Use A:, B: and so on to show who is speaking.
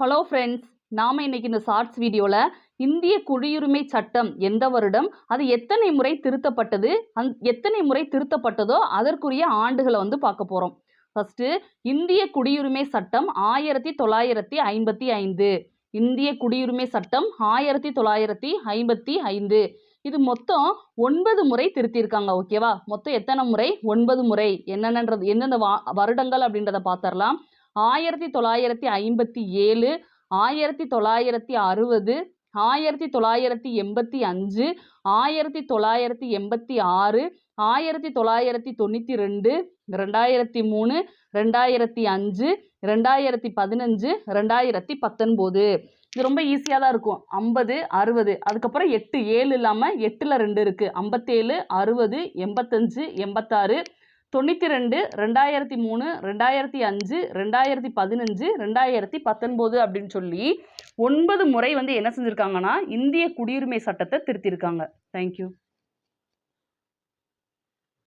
A: Hello friends நாம இன்னைக்கு இந்த ஷார்ட்ஸ் வீடியோவில் இந்திய குடியுரிமை சட்டம் எந்த வருடம் அது எத்தனை முறை திருத்தப்பட்டது அந் எத்தனை முறை திருத்தப்பட்டதோ அதற்குரிய ஆண்டுகளை வந்து பார்க்க போகிறோம் ஃபஸ்ட்டு இந்திய குடியுரிமை சட்டம் ஆயிரத்தி தொள்ளாயிரத்தி ஐம்பத்தி ஐந்து. இந்திய குடியுரிமை சட்டம் ஆயிரத்தி தொள்ளாயிரத்தி ஐம்பத்தி ஐந்து. இது மொத்தம் ஒன்பது முறை திருத்தியிருக்காங்க ஓகேவா மொத்தம் எத்தனை முறை? ஒன்பது முறை. என்னென்னன்றது எந்தெந்த வா வருடங்கள் அப்படின்றத பார்த்துடலாம். ஆயிரத்தி தொள்ளாயிரத்தி ஐம்பத்தி ஏழு ஆயிரத்தி தொள்ளாயிரத்தி அறுபது ஆயிரத்தி தொள்ளாயிரத்தி எண்பத்தி அஞ்சு ஆயிரத்தி தொள்ளாயிரத்தி எண்பத்தி ஆறு ஆயிரத்தி தொள்ளாயிரத்தி தொண்ணூற்றி ரெண்டு ரெண்டாயிரத்தி மூணு ரெண்டாயிரத்தி அஞ்சு ரெண்டாயிரத்தி பதினஞ்சு ரெண்டாயிரத்தி பத்தொன்பது. இது ரொம்ப ஈஸியாக தான் இருக்கும். ஐம்பது அறுபது அதுக்கப்புறம் எட்டு ஏழு இல்லாமல் எட்டில் ரெண்டு இருக்குது ஐம்பத்தேழு அறுபது எண்பத்தஞ்சு எண்பத்தாறு தொண்ணூற்றி ரெண்டு ரெண்டாயிரத்தி மூணு ரெண்டாயிரத்தி அஞ்சு ரெண்டாயிரத்தி பதினஞ்சு ரெண்டாயிரத்தி பத்தொன்பது அப்படின்னு சொல்லி ஒன்பது முறை வந்து என்ன செஞ்சுருக்காங்கன்னா இந்திய குடியுரிமை சட்டத்தை திருத்தியிருக்காங்க தேங்க்யூ